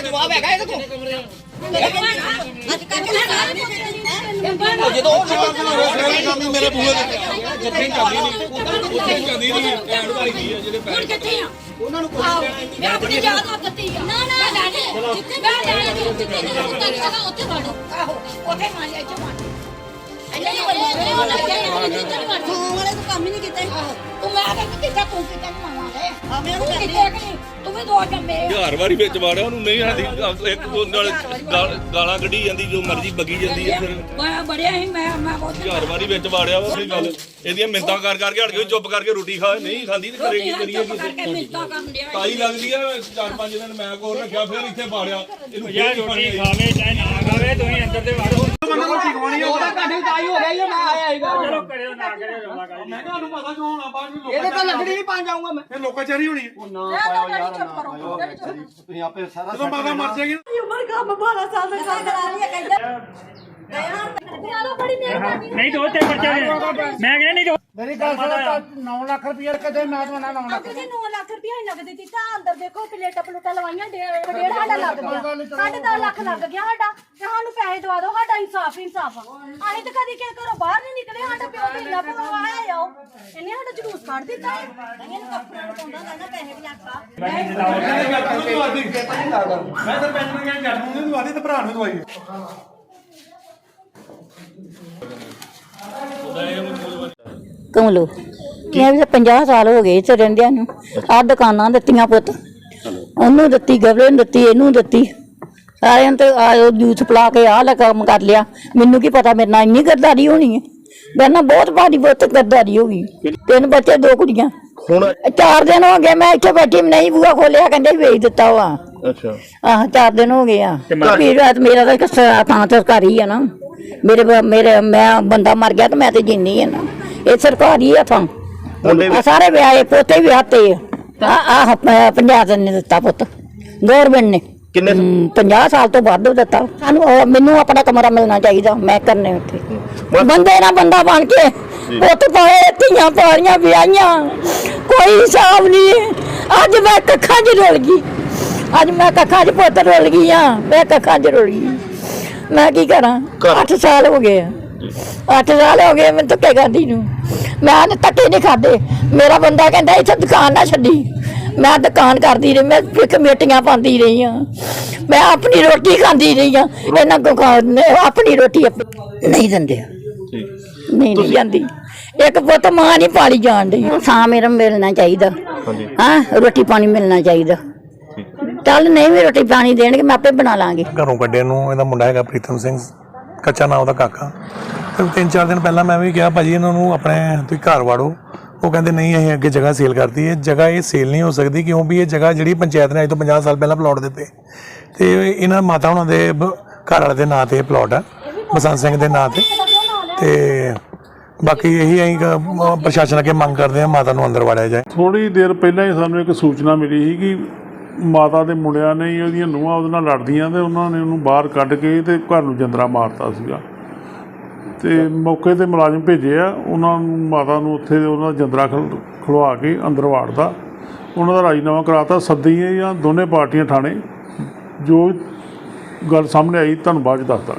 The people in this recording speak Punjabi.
ਦਾ ਜਵਾਬ ਹੈਗਾ ਇਹਦੇ ਕੋਲ? ਉਹ ਜਦੋਂ ਉਹ ਜਵਾਬ ਕੰਮ ਮੇਰੇ ਬੂਹੇ ਦੇ ਜਿੱਥੇ ਜਾਂਦੀ ਨਹੀਂ। ਜਾਂਦੀ ਨਹੀਂ ਐਡ ਵਾਲੀ ਕੀ ਹੈ ਜਿਹੜੇ ਹੁਣ ਕਿੱਥੇ ਆ? ਉਹਨਾਂ ਨੂੰ ਮੈਂ ਆਪਣੀ ਯਾਦ ਆ ਦਿੱਤੀ ਆ। ਨਾ ਨਾ ਲੈਣੇ ਜਿੱਥੇ ਮੈਂ ਲੈਣੇ ਜਿੱਥੇ ਨਹੀਂ ਹੁੰਦਾ ਜਗ੍ਹਾ ਉੱਥੇ ਵੜੋ। ਆਹੋ ਉੱਥੇ ਮਾਰ ਇੱਥੇ ਮਾਰ ਇੰਨੇ ਨਹੀਂ ਬੰਦੇ ਉਹ ਲੱਗੇ ਨੇ ਨਹੀਂ ਵੜ। ਹਾਂ ਵਾਲੇ ਤੋਂ ਕੰਮ ਹੀ ਨਹੀਂ ਕੀਤਾ। ਤੂੰ ਮੈਂ ਕਹਿੰਦੀ ਕਿੱਥੇ ਤੂੰ ਕਿੱਥੇ ਨਹੀਂ ਮਾਵਾਂਗੇ ਆ ਮੈਂ ਤੂੰ ਉਹਨੂੰ ਕਿੱਥੇ ਤੂੰ ਵੀ ਦੋ ਜੰਮੇ ਆ। ਹਜ਼ਾਰ ਵਾਰੀ ਵਿੱਚ ਵਾੜਿਆ ਉਹਨੂੰ ਨਹੀਂ ਆਂਦੀ ਇੱਕ ਉਹ ਨਾਲ ਗਾਲ- ਗਾਲਾਂ ਕੱਢੀ ਜਾਂਦੀ ਜੋ ਮਰਜ਼ੀ ਬੱਗੀ ਜਾਂਦੀ ਹੈ ਫਿਰ। ਮੈਂ ਬੜਿਆ ਹੀ ਮੈਂ ਮੈਂ ਬਹੁਤ ਹਜ਼ਾਰ ਵਾਰੀ ਵਿੱਚ ਵਾੜਿਆ ਵਾ ਉਹਦੀ ਗੱਲ। ਇਹਦੀਆਂ ਮਿੰਤਾਂ ਕਰ ਕਰਕੇ ਹਟ ਗਈ ਚੁੱਪ ਕਰਕੇ ਰੋਟੀ ਖਾ ਨਹੀਂ ਖਾਂਦੀ ਤੇ ਕਰੇਗੀ ਕਰੀਏ ਚੁੱਪ ਕਰਕੇ ਮਿੰਤਾ ਕਰਨ ਡਿਆ ਤਾਈ ਲੱਗਦੀ ਆ ਚਾਰ ਪੰਜ ਦਿਨ ਮੈਂ ਕੋਲ ਰੱਖਿਆ ਫਿਰ ਇੱਥੇ ਵਾੜਿਆ। ਇਹਨੂੰ ਫੇਰ ਰੋਟੀ ਖਾਵੇ ਚਾਹੇ ਨਾ ਖਾਵੇ। ਤੁਸੀਂ ਅੰਦਰ ਤੇ ਵੜੋ ਉਹਦਾ ਘਾਟੀ ਤਾਈ ਹੋ ਗਿਆ ਮੈਂ ਆਇਆ ਹੈਗਾ ਚਲੋ ਕਰਿਓ ਨਾ ਕਰਿਓ ਰੌਲਾ ਕਾਹਦੀ ਮੈਂ ਕਿਹਾ ਤੁਹਾਨੂੰ ਪਤਾ ਕਿਉਂ ਹੋਣਾ ਬਾਅਦ ਵਿੱਚ ਇਹਦੇ ਤਾਂ ਲੱਗਣੀ ਨਹੀਂ ਪਾ ਜਾਊਂਗਾ ਮੈਂ। ਇਹ ਲੋਕਾਂ ਚਾਰੀ ਹੋਣੀ ਹੈ। ਨਾ ਯਾਰ ਨਾ ਤੁਸੀਂ ਆਪੇ ਸਾਰਾ ਜਦੋਂ ਮਾਤਾ ਮਰ ਜਾਏਗੀ ਉਮਰ ਕੰਮ 12 ਸਾਲ ਦਾ ਕੰਮ ਕਰਾ ਲਿਆ ਕਹਿੰਦਾ। ਮਿਹਰਬਾਨੀ ਨਹੀਂ ਤਾਂ ਉੱਥੇ ਪਰਚਾ ਦੇ ਮੈਂ ਕਹਿੰਦਾ ਨਹੀਂ ਤਾਂ ਮੇਰੀ ਗੱਲ ਸੁਣੋ 9 ਲੱਖ ਰੁਪਏ ਕਦੇ ਮੈਂ ਤੁਹਾਨੂੰ 9 ਲੱਖ ਤੁਸੀਂ 9 ਲੱਖ ਰੁਪਇਆ ਹੀ ਨਗਦ ਦਿੱਤਾ ਅੰਦਰ ਦੇਖੋ ਪਲੇਟਾਂ ਪਲੂਟਾਂ ਲਵਾਈਆਂ ਡੇਢ ਡੇਢ ਸਾਡਾ ਲੱਗ ਗਿਆ। ਸਾਢੇ ਲੱਖ ਲੱਗ ਗਿਆ ਸਾਡਾ ਤੇ ਸਾਨੂੰ ਪੈਸੇ ਦਵਾ ਦਿਓ ਸਾਡਾ ਇਨਸਾਫ ਹੀ ਇਨਸਾਫ। ਆ ਅਸੀਂ ਤਾਂ ਕਦੀ ਕਿ ਘਰੋਂ ਬਾਹਰ ਨਹੀਂ ਨਿਕਲੇ ਸਾਡਾ ਪਿਓ ਤੇ ਇੰਨਾ ਪਵਾਇਆ ਆਓ ਇਹਨੇ ਸਾਡਾ ਜਲੂਸ ਕੱਢ ਦਿੱਤਾ ਹੈ ਇਹਨੂੰ ਕੱਪੜਾ ਪਾਉਂਦਾ ਕਹਿੰਦਾ ਪੈਸੇ ਵੀ ਆਖਾ ਮੈਂ ਤਾਂ ਪੈਨ ਨੂੰ ਗਿਆ ਜੱਟ ਨੂੰ ਤੇ ਭਰਾ ਨੂੰ ਦਵਾਈ। ਕਮਲੋ ਮੈਂ ਵੀ 50 ਸਾਲ ਹੋ ਗਏ ਇੱਥੇ ਰਹਿੰਦਿਆਂ ਨੂੰ। ਆਹ ਦੁਕਾਨਾਂ ਦਿੱਤੀਆਂ ਪੁੱਤ। ਉਹਨੂੰ ਦਿੱਤੀ ਗਵਲੇ ਨੂੰ ਦਿੱਤੀ ਇਹਨੂੰ ਦਿੱਤੀ। ਸਾਰਿਆਂ ਤੇ ਆਇਓ ਜੂਸ ਪਲਾ ਕੇ ਆਹ ਲੈ ਕੰਮ ਕਰ ਲਿਆ। ਮੈਨੂੰ ਕੀ ਪਤਾ ਮੇਰੇ ਨਾਲ ਇੰਨੀ ਗਰਦਾਰੀ ਹੋਣੀ ਹੈ? ਮੇਰੇ ਨਾਲ ਬਹੁਤ ਭਾਰੀ ਬਹੁਤ ਗਰਦਾਰੀ ਹੋ ਗਈ। ਤਿੰਨ ਬੱਚੇ ਦੋ ਕੁੜੀਆਂ। ਹੁਣ ਚਾਰ ਦਿਨ ਹੋ ਗਏ ਮੈਂ ਇੱਥੇ ਬੈਠੀ ਨਹੀਂ ਬੂਆ ਖੋਲਿਆ ਕਹਿੰਦੇ ਵੇਚ ਦਿੱਤਾ ਵਾ। ਅੱਛਾ। ਆਹ ਚਾਰ ਦਿਨ ਹੋ ਗਏ ਆ। ਰਾਤ ਮੇਰਾ ਤਾਂ ਇੱਕ ਸ- ਥਾਂ ਸਰਕਾਰੀ ਆ ਨਾ। ਮੇਰੇ ਬ- ਮੇਰੇ ਮੈਂ ਬੰਦਾ ਮਰ ਗਿਆ ਤਾਂ ਮੈਂ ਤੇ ਜਿੰਨੀ ਆ ਨਾ। ਇਹ ਸਰਕਾਰੀ ਆ ਥਾਂ ਮੁੰਡੇ ਵੀ- ਆ ਸਾਰੇ ਵਿਆਹੇ ਪੋਤੇ ਵਿਆਹਤੇ ਆ। ਆਹ ਪੰਜਾਬ ਨੇ ਦਿੱਤਾ ਪੁੱਤ। ਗਵਰਨਮੈਂਟ ਨੇ। ਕਿੰਨੇ ਹਮ, 50 ਸਾਲ ਤੋਂ ਵੱਧ ਦਿੱਤਾ। ਸਾਨੂੰ ਉਹ- ਮੈਨੂੰ ਆਪਣਾ ਕਮਰਾ ਮਿਲਣਾ ਚਾਹੀਦਾ। ਮੈਂ ਕਰਨੇ ਉੱਥੇ। ਬੰਦੇ ਨਾ ਬੰਦਾ ਬਣ ਕੇ ਪੁੱਤ ਪਾਏ ਧੀਆਂ ਪਾਰੀਆਂ ਵਿਆਹੀਆਂ। ਕੋਈ ਹਿਸਾਬ ਨਹੀਂ ਅੱਜ ਮੈਂ ਕੱਖਾਂ 'ਚ ਰੁਲ ਗਈ। ਅੱਜ ਮੈਂ ਕੱਖਾਂ 'ਚ ਪੁੱਤ ਰੁਲ ਗਈ ਆ ਮੈਂ ਕੱਖਾਂ 'ਚ ਰੁਲ ਗਈ। ਮੈਂ ਕੀ ਕਰਾਂ? ਘਰ- 8 ਸਾਲ ਹੋ ਗਏ ਆ। 8 ਸਾਲ ਹੋ ਗਏ ਮੈਨੂੰ ਧੱਕੇ ਖਾਂਦੀ ਨੂੰ। ਮੈਂ ਨੇ ਧੱਕੇ ਨਹੀਂ ਖਾਦੇ। ਮੇਰਾ ਬੰਦਾ ਕਹਿੰਦਾ ਇੱਥੇ ਦੁਕਾਨ ਨਾ ਛੱਡੀ। ਮੈਂ ਦੁਕਾਨ ਕਰਦੀ ਰਹੀ ਮੈਂ ਵੀ ਕਮੇਟੀਆਂ ਪਾਉਂਦੀ ਰਹੀ ਆ। ਮੈਂ ਆਪਣੀ ਰੋਟੀ ਖਾਂਦੀ ਰਹੀ ਆ। ਇਹਨਾਂ ਕੋ ਆਪਣੀ ਰੋਟੀ ਆਪ- ਨਹੀਂ ਦਿੰਦੇ। ਨਹੀਂ ਨਹੀਂ ਜਾਂਦੀ। ਇੱਕ ਪੁੱਤ ਮਾਂ ਨਹੀਂ ਪਾਲੀ ਜਾਣ ਸਾਂ ਮੇਰਾ ਮਿਲਣਾ ਚਾਹੀਦਾ। ਹਾਂਜੀ। ਹਾਂ? ਰੋਟੀ ਪਾਣੀ ਮਿਲਣਾ ਚਾਹੀਦਾ। ਚੱਲ ਨਹੀਂ ਵੀ ਰੋਟੀ ਪਾਣੀ ਦੇਣਗੇ ਮੈਂ ਆਪੇ ਬਣਾ ਲਾਂਗੇ। ਘਰੋਂ ਕੱਢੇ ਨੂੰ ਇਹਦਾ ਮੁੰਡਾ ਹੈਗਾ ਪ੍ਰੀਤਮ ਸਿੰਘ ਕੱਚਾ ਨਾਮ ਉਹਦਾ ਕਾਕਾ। ਤੇ ਤਿੰਨ ਚਾਰ ਦਿਨ ਪਹਿਲਾਂ ਮੈਂ ਵੀ ਕਿਹਾ ਭਾਜੀ ਇਹਨਾਂ ਨੂੰ ਆਪਣੇ ਤੁਸੀਂ ਘਰ ਵਾੜੋ। ਉਹ ਕਹਿੰਦੇ ਨਹੀਂ ਅਸੀਂ ਅੱਗੇ ਜਗ੍ਹਾ ਸੇਲ ਕਰਤੀ ਹੈ। ਜਗ੍ਹਾ ਇਹ ਸੇਲ ਨਹੀਂ ਹੋ ਸਕਦੀ ਕਿਉਂ ਵੀ ਇਹ ਜਗ੍ਹਾ ਜਿਹੜੀ ਪੰਚਾਇਤ ਨੇ ਅੱਜ ਤੋਂ 50 ਸਾਲ ਪਹਿਲਾਂ ਪਲਾਟ ਦਿੱਤੇ। ਤੇ ਇਹਨਾਂ ਮਾਤਾ ਉਹਨਾਂ ਦੇ ਬ- ਘਰ ਵਾਲੇ ਦੇ ਨਾਂ ਤੇ ਇਹ ਪਲਾਟ ਹੈ ਬਸੰਤ ਸਿੰਘ ਦੇ ਨਾਂ ਤੇ। ਤੇ ਬਾਕੀ ਇਹੀ ਅਸੀਂ ਕ- ਪ੍ਰਸ਼ਾਸਨ ਅੱਗੇ ਮੰਗ ਕਰਦੇ ਹਾਂ ਮਾਤਾ ਨੂੰ ਅੰਦਰ ਵਾੜਿਆ ਜਾਏ। ਥੋੜੀ ਦੇਰ ਪਹਿਲਾਂ ਹੀ ਸਾਨੂੰ ਇੱਕ ਸੂਚਨਾ ਮਿਲੀ ਸੀ ਕਿ ਮਾਤਾ ਦੇ ਮੁੰਡਿਆਂ ਨੇ ਹੀ ਉਹਦੀਆਂ ਨੂੰਹਾਂ ਉਹਦੇ ਨਾਲ ਲੜਦੀਆਂ ਤੇ ਉਹਨਾਂ ਨੇ ਉਹਨੂੰ ਬਾਹਰ ਕੱਢ ਕੇ ਤੇ ਘਰ ਨੂੰ ਜੰਦਰਾ ਮਾਰਤਾ ਸੀਗਾ। ਤੇ ਮੌਕੇ ਤੇ ਮੁਲਾਜ਼ਮ ਭੇਜੇ ਆ, ਉਹਨਾਂ ਨੂੰ ਮਾਤਾ ਨੂੰ ਉੱਥੇ ਉਹਨਾਂ ਦਾ ਜੰਦਰਾ ਖਲਵਾ ਕੇ ਅੰਦਰ ਵਾੜਦਾ ਉਹਨਾਂ ਦਾ ਰਾਜੀਨਾਮਾ ਕਰਾਤਾ ਸੱਦੀ ਜਾਂ ਦੋਨੇ ਪਾਰਟੀਆਂ ਥਾਣੇ। ਜੋ ਗੱਲ ਸਾਹਮਣੇ ਆਈ ਤੁਹਾਨੂੰ ਬਾਅਦ ਚ ਦੱਸਦਾ